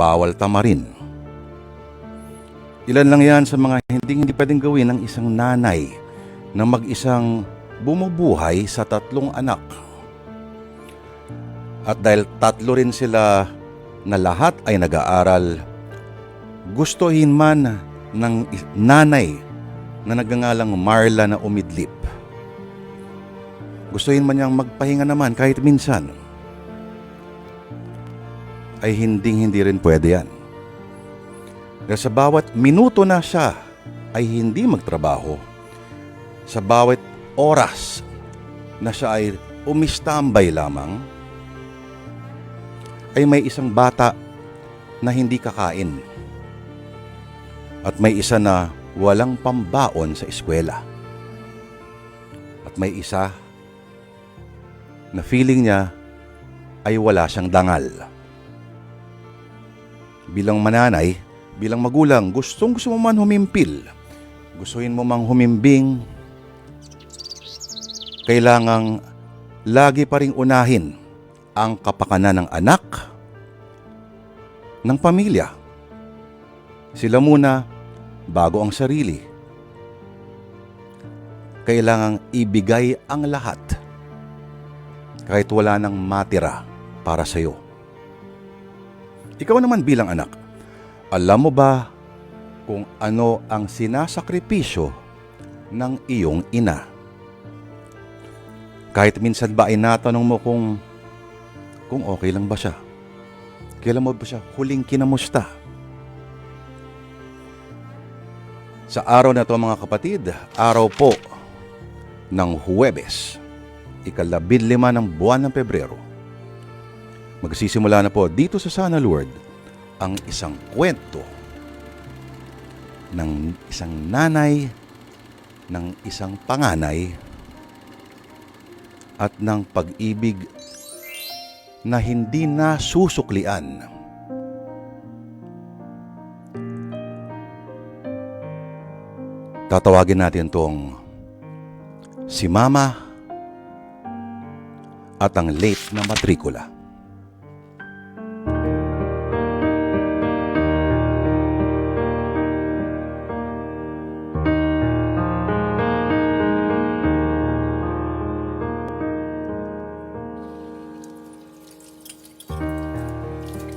bawal tamarin. Ilan lang yan sa mga hindi hindi pwedeng gawin ng isang nanay na mag-isang bumubuhay sa tatlong anak. At dahil tatlo rin sila na lahat ay nag-aaral, gustuhin man ng nanay na nagngangalang Marla na umidlip. Gustuhin man niyang magpahinga naman kahit minsan, ay hinding hindi rin pwede yan. Dahil sa bawat minuto na siya ay hindi magtrabaho, sa bawat oras na siya ay umistambay lamang, ay may isang bata na hindi kakain. At may isa na walang pambaon sa eskwela. At may isa na feeling niya ay wala siyang dangal. Bilang mananay, bilang magulang, gustong gusto mo man humimpil. Gustuhin mo mang humimbing. Kailangang lagi pa ring unahin ang kapakanan ng anak, ng pamilya. Sila muna bago ang sarili. Kailangang ibigay ang lahat kahit wala nang matira para sa iyo. Ikaw naman bilang anak, alam mo ba kung ano ang sinasakripisyo ng iyong ina? Kahit minsan ba ay natanong mo kung kung okay lang ba siya? Kailan mo ba siya huling kinamusta? Sa araw na to mga kapatid, araw po ng Huwebes, ikalabid lima ng buwan ng Pebrero. Magsisimula na po dito sa Sana Lord ang isang kwento ng isang nanay, ng isang panganay, at ng pag-ibig na hindi na susuklian. Tatawagin natin tong si Mama at ang late na matrikula.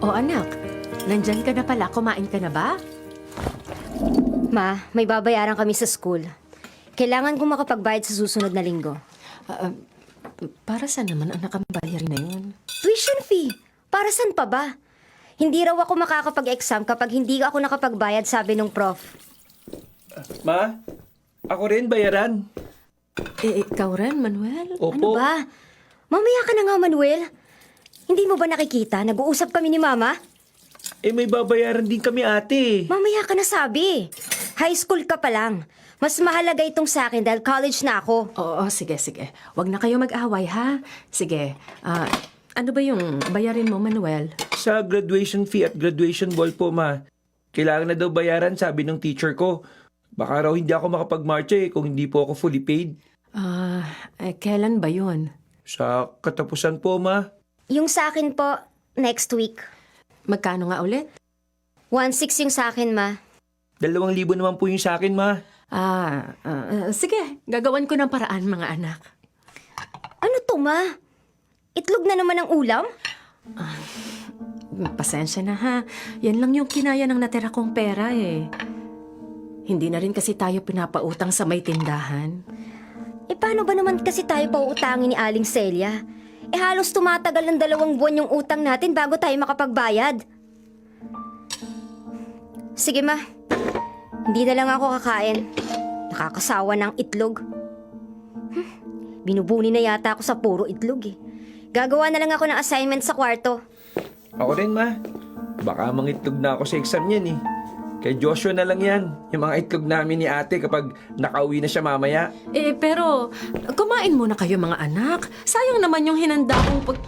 O anak, nandyan ka na pala. Kumain ka na ba? Ma, may babayaran kami sa school. Kailangan kong makapagbayad sa susunod na linggo. Ah, para saan naman anak ang bayarin na yun? Tuition fee! Para saan pa ba? Hindi raw ako makakapag-exam kapag hindi ako nakapagbayad, sabi nung prof. Ma, ako rin bayaran. Eh, ikaw rin, Manuel? Opo. Ano ba? Mamaya ka na nga, Manuel. Hindi mo ba nakikita? Nag-uusap kami ni Mama? Eh may babayaran din kami ate. Mamaya ka na sabi. High school ka pa lang. Mas mahalaga itong sa akin dahil college na ako. Oo, sige, sige. Huwag na kayo mag-away, ha? Sige. Ah, ano ba yung bayarin mo, Manuel? Sa graduation fee at graduation ball po ma. Kailangan na daw bayaran sabi ng teacher ko. Baka raw hindi ako makapag-march eh kung hindi po ako fully paid. Ah, eh, kailan ba yun? Sa katapusan po ma. Yung sa akin po, next week. Magkano nga ulit? 1.6 yung sa akin, Ma. Dalawang libo naman po yung sa akin ma. Ah, ah, sige. Gagawan ko ng paraan, mga anak. Ano to, Ma? Itlog na naman ang ulam? Pasensya na ha. Yan lang yung kinaya ng natira kong pera eh. Hindi na rin kasi tayo pinapautang sa may tindahan. Eh paano ba naman kasi tayo pauutangin ni Aling Celia? Eh halos tumatagal ng dalawang buwan yung utang natin bago tayo makapagbayad. Sige ma, hindi na lang ako kakain. Nakakasawa ng itlog. Hmm, Binubuni na yata ako sa puro itlog eh. Gagawa na lang ako ng assignment sa kwarto. Ako rin ma. Baka mangitlog na ako sa exam yan eh. Kay Joshua na lang yan. Yung mga itlog namin ni ate kapag nakauwi na siya mamaya. Eh, pero kumain muna kayo mga anak. Sayang naman yung hinanda kong pag...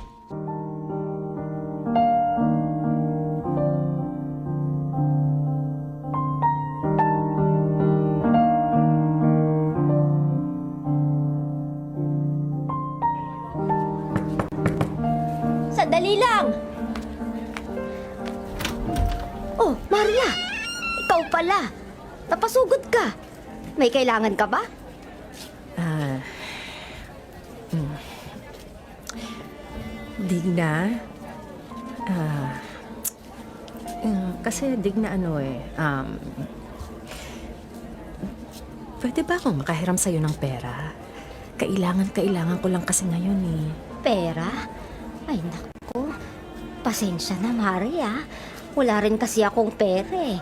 Sandali lang! Ikaw pala. Napasugod ka. May kailangan ka ba? Ah. mm. Digna? Ah. mm, kasi digna ano eh. Um, pwede ba akong makahiram sa'yo ng pera? Kailangan, kailangan ko lang kasi ngayon eh. Pera? Ay, naku. Pasensya na, Mari, ah. Wala rin kasi akong pera, eh.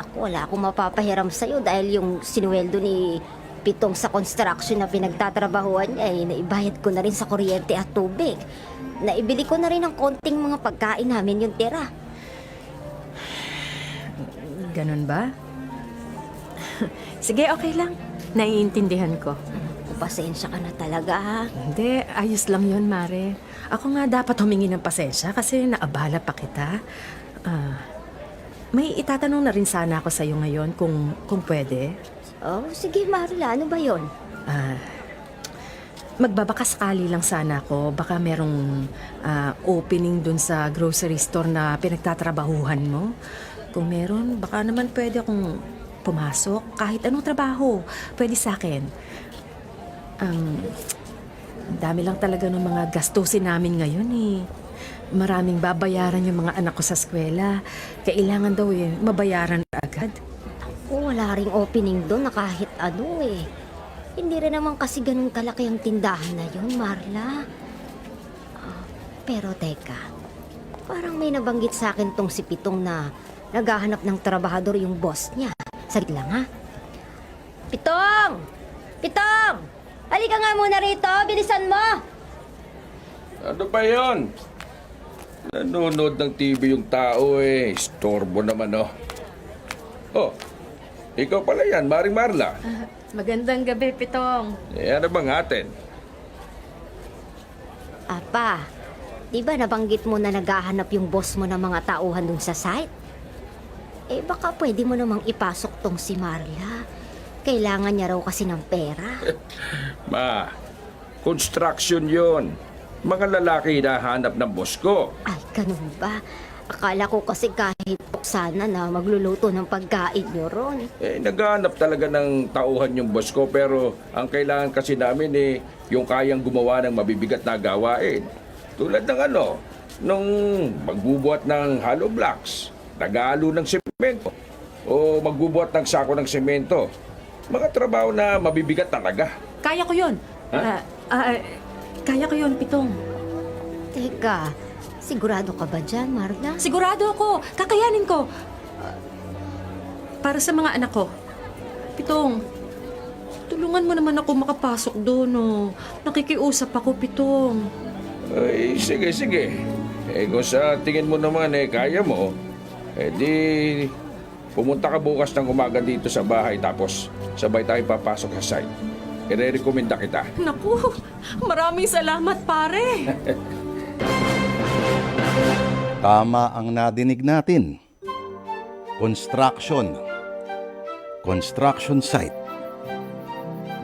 Naku, wala akong mapapahiram sa'yo dahil yung sinuweldo ni Pitong sa construction na pinagtatrabahuan niya, eh, naibayad ko na rin sa kuryente at tubig. Naibili ko na rin ng konting mga pagkain namin yung tira. Ganun ba? Sige, okay lang. Naiintindihan ko. Pasensya ka na talaga, ha. Hindi, ayos lang yun, Mare. Ako nga dapat humingi ng pasensya kasi naabala pa kita. Ah, may itatanong na rin sana ako sa'yo ngayon kung, kung pwede. Oh, sige, Marla, ano ba yon? Ah, magbabakasakali lang sana ako. Baka merong ah, opening dun sa grocery store na pinagtatrabahuhan mo. Kung meron, baka naman pwede akong pumasok. Kahit anong trabaho, pwede sa akin. Ang ang dami lang talaga ng mga gastusin namin ngayon eh. Maraming babayaran yung mga anak ko sa eskwela. Kailangan daw eh, mabayaran agad. Oh, wala ring opening doon na kahit ano eh. Hindi rin naman kasi ganun kalaki ang tindahan na yun, Marla. Ah, pero teka, parang may nabanggit sa akin tong si Pitong na naghahanap ng trabahador yung boss niya. Saglit lang ha. Pitong! Pitong! Halika nga muna rito, bilisan mo! Ano ba yon? Nanonood ng TV yung tao eh. Storbo naman oh. Oh, ikaw pala yan, Maring Marla. Magandang gabi, Pitong. Eh, ano bang atin? Apa, di ba nabanggit mo na naghahanap yung boss mo ng mga tauhan dun sa site? Eh baka pwede mo namang ipasok tong si Marla. Kailangan niya raw kasi ng pera. Ma, construction yon. Mga lalaki na hanap ng boss ko. Ay, ganun ba? Akala ko kasi kahit sana na magluluto ng pagkain niyo ron. Eh, naghahanap talaga ng tauhan yung boss ko pero ang kailangan kasi namin eh, yung kayang gumawa ng mabibigat na gawain. Tulad ng ano, nung magbubuhat ng hollow blocks, nag-aalo ng semento, o magbubuhat ng sako ng semento. Mga trabaho na mabibigat talaga. Kaya ko yun. Ha? Ah, ah, kaya ko yun, Pitong. Teka, sigurado ka ba dyan, Marla? Sigurado ako. Kakayanin ko. Para sa mga anak ko. Pitong, tulungan mo naman ako makapasok doon, oh. Nakikiusap ako, Pitong. Ay, sige, sige. Eh, kung sa tingin mo naman eh, kaya mo, eh di, pumunta ka bukas ng umaga dito sa bahay tapos sabay tayo papasok sa site. Ire-recommenda kita. Naku, maraming salamat, pare. Tama ang nadinig natin. Construction. Construction site.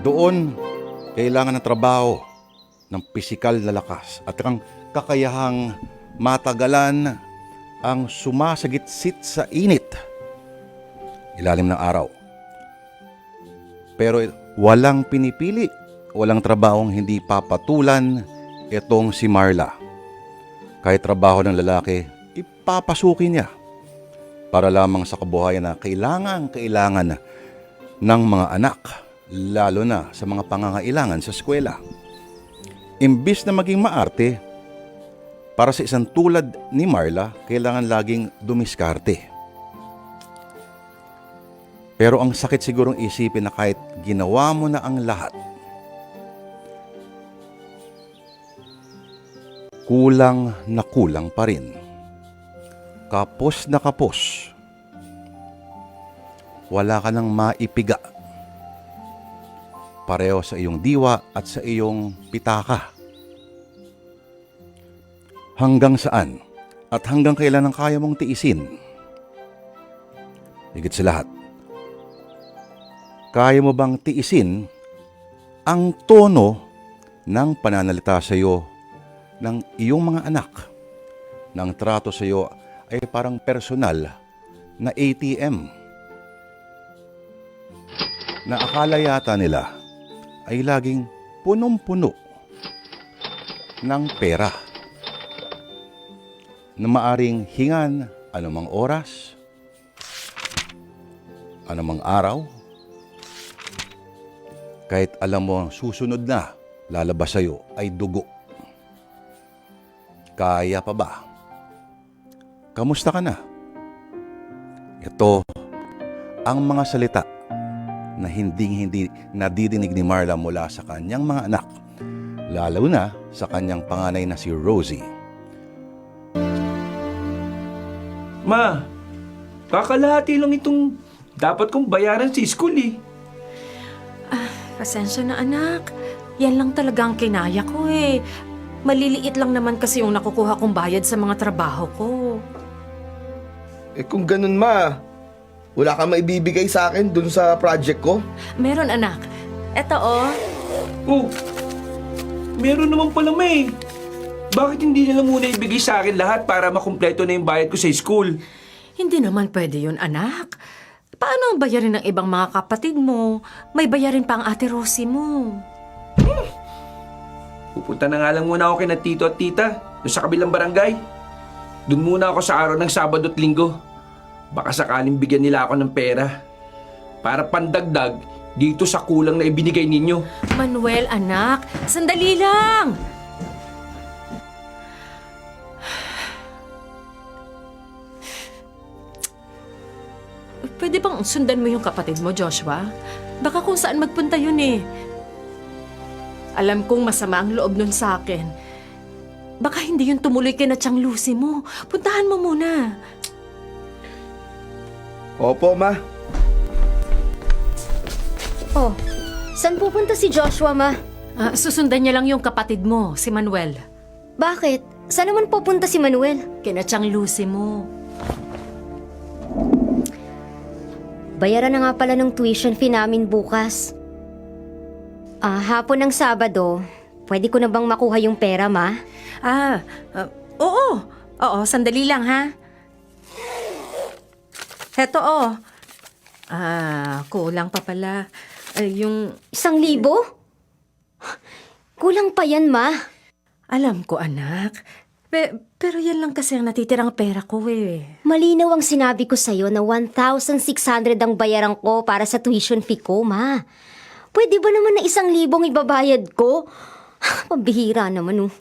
Doon, kailangan ng trabaho ng pisikal na lakas at ang kakayahang matagalan ang sumasagit-sit sa init. Ilalim ng araw. Pero walang pinipili, walang trabahong hindi papatulan itong si Marla kahit trabaho ng lalaki, ipapasukin niya para lamang sa kabuhayan na kailangan, kailangan ng mga anak, lalo na sa mga pangangailangan sa eskwela. Imbis na maging maarte, para sa isang tulad ni Marla, kailangan laging dumiskarte. Pero ang sakit sigurong isipin na kahit ginawa mo na ang lahat, kulang na kulang pa rin. Kapos na kapos. Wala ka nang maipiga. Pareho sa iyong diwa at sa iyong pitaka. Hanggang saan at hanggang kailan ang kaya mong tiisin? Higit sa lahat, kaya mo bang tiisin ang tono ng pananalita sa iyo ng iyong mga anak ng trato sa iyo ay parang personal na ATM. na akala yata nila ay laging punong-puno ng pera na maaring hingan anumang oras, anumang araw, kahit alam mo susunod na lalabas sa'yo ay dugo. Kaya pa ba? Kamusta ka na? Ito ang mga salita na hindi-hindi nadidinig ni Marla mula sa kanyang mga anak, lalo na sa kanyang panganay na si Rosie. Ma, kakalahati lang itong dapat kong bayaran sa school eh. Pasensya na anak. Yan lang talaga ang kinaya ko eh. Maliliit lang naman kasi yung nakukuha kong bayad sa mga trabaho ko. Eh kung ganun ma, wala kang maibibigay sa akin dun sa project ko? Meron anak. Eto oh. Oh, meron naman pala ma eh. Bakit hindi nila muna ibigay sa akin lahat para makumpleto na yung bayad ko sa school? Hindi naman pwede yun anak. Paano ang bayarin ng ibang mga kapatid mo? May bayarin pa ang ate Rosie mo. Pupunta na nga lang muna ako kina tito at tita doon sa kabilang barangay. Doon muna ako sa araw ng Sabado at Linggo. Baka sakaling bigyan nila ako ng pera. Para pandagdag dito sa kulang na ibinigay ninyo. Manuel, anak, sandali lang! Pwede bang sundan mo yung kapatid mo, Joshua? Baka kung saan magpunta yun eh. Alam kong masama ang loob nun sa akin. Baka hindi yun tumuloy kay na Chang Lucy mo. Puntahan mo muna. Opo ma. Oh, saan pupunta si Joshua, ma? Ah, susundan niya lang yung kapatid mo, si Manuel. Bakit? Saan naman pupunta si Manuel? Kina Chang Lucy mo. Bayaran na nga pala ng tuition fee namin bukas. Ah, hapon ng Sabado, pwede ko na bang makuha yung pera, ma? Ah, ah, oo. Oo, sandali lang ha. Heto oh. Ah, kulang pa pala. Ay, yung, Isang libo? Kulang pa yan, ma. alam ko anak. Pe- pero yan lang kasi ang natitirang pera ko eh. Malinaw ang sinabi ko sa'yo na 1,600 ang bayaran ko para sa tuition fee ko, ma. Pwede ba naman na isang libong ibabayad ko? Pambihira naman, oh.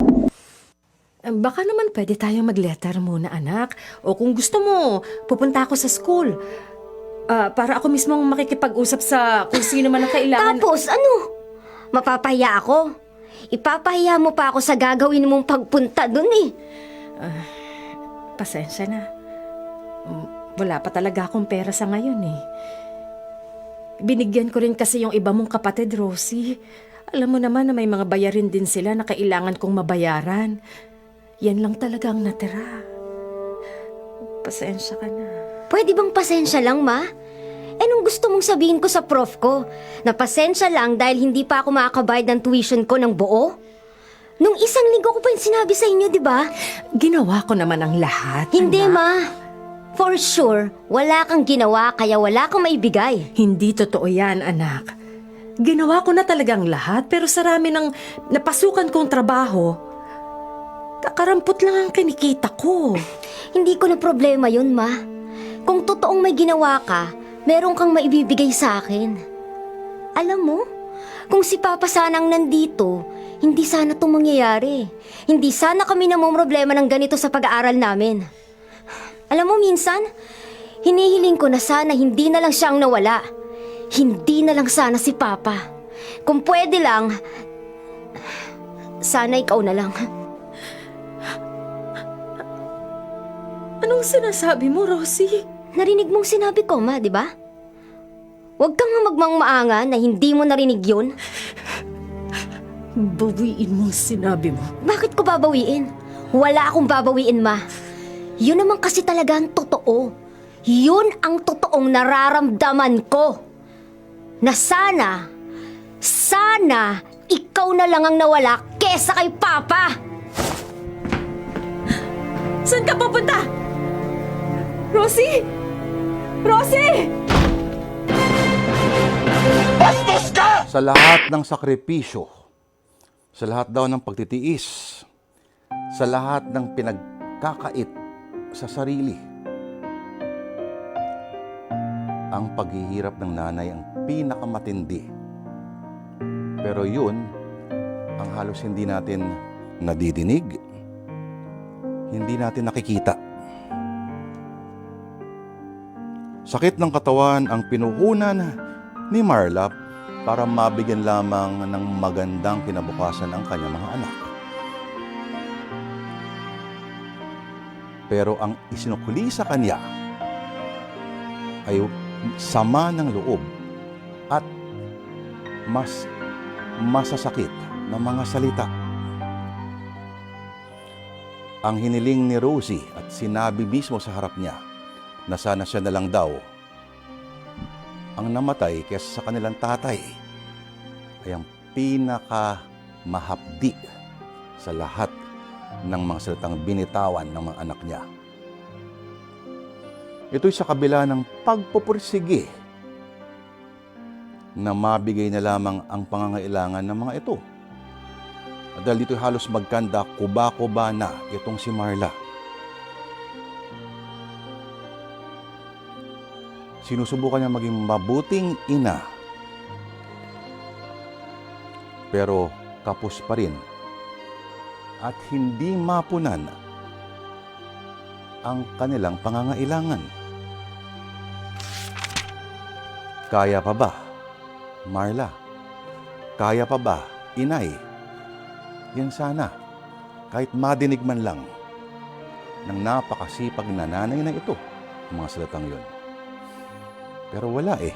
Eh, Baka naman pwede tayo mag-letter muna anak. O kung gusto mo, pupunta ako sa school. Ah, para ako mismo ang makikipag-usap sa kung sino man ang kailangan. Tapos, ano? Mapapahiya ako? Ipapahiya mo pa ako sa gagawin mong pagpunta dun eh. Pasensya na. Wala pa talaga akong pera sa ngayon eh. Binigyan ko rin kasi yung iba mong kapatid, Rosie. Alam mo naman na may mga bayarin din sila na kailangan kong mabayaran. Yan lang talaga ang natira. Pasensya ka na. Pwede bang pasensya lang, ma? Eh nung gusto mong sabihin ko sa prof ko, na pasensya lang dahil hindi pa ako makakabayad ng tuition ko ng buo? Nung isang linggo ko pa yung sinabi sa inyo, di ba? Ginawa ko naman ang lahat. Hindi, anak. ma. For sure, wala kang ginawa kaya wala kang maibigay. Hindi totoo yan, anak. Ginawa ko na talagang lahat pero sa rami ng napasukan kong trabaho, kakarampot lang ang kinikita ko. Hindi ko na problema yun, ma. Kung totoong may ginawa ka, meron kang maibibigay sa akin. Alam mo, kung si Papa sanang nandito, hindi sana itong mangyayari. Hindi sana kami problema ng ganito sa pag-aaral namin. Alam mo, minsan, hinihiling ko na sana hindi na lang siyang nawala. Hindi na lang sana si Papa. Kung pwede lang, sana ikaw na lang. Anong sinasabi mo, Rosie? Narinig mong sinabi ko, ma, di ba? Huwag kang magmangmaanga na hindi mo narinig yun. Bawiin mong sinabi mo. Bakit ko babawiin? Wala akong babawiin, ma. Yun naman kasi talaga ang totoo. Yun ang totoong nararamdaman ko. Na sana, sana, ikaw na lang ang nawala kesa kay Papa! Saan ka pupunta? Rosie! Rosie! Sa lahat ng sakripisyo, sa lahat daw ng pagtitiis, sa lahat ng pinagkakait sa sarili, ang paghihirap ng nanay ang pinakamatindi. Pero yun, ang halos hindi natin nadidinig, hindi natin nakikita. Sakit ng katawan ang pinuhunan ni Marla para mabigyan lamang ng magandang kinabukasan ang kanyang mga anak. Pero ang isinukli sa kanya ay sama ng loob at mas masasakit na mga salita. Ang hiniling ni Rosie at sinabi mismo sa harap niya na sana siya na lang daw ang namatay kaysa sa kanilang tatay ay ang pinaka mahapdi sa lahat ng mga salitang binitawan ng mga anak niya. Ito'y sa kabila ng pagpupursige na mabigay na lamang ang pangangailangan ng mga ito. At dahil dito'y halos magkanda, kuba-kuba na itong si Marla. Sinusubukan niya maging mabuting ina. Pero kapos pa rin at hindi mapunan ang kanilang pangangailangan. Kaya pa ba, Marla? Kaya pa ba, inay? Yan sana, kahit madinig man lang ng napakasipag na nanay na ito, mga salitang yun. Pero wala eh.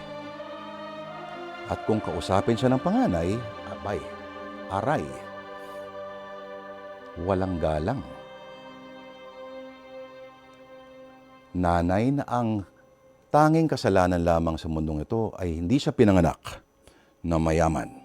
At kung kausapin siya ng panganay, abay, aray, walang galang. Nanay na ang tanging kasalanan lamang sa mundong ito ay hindi siya pinanganak na mayaman.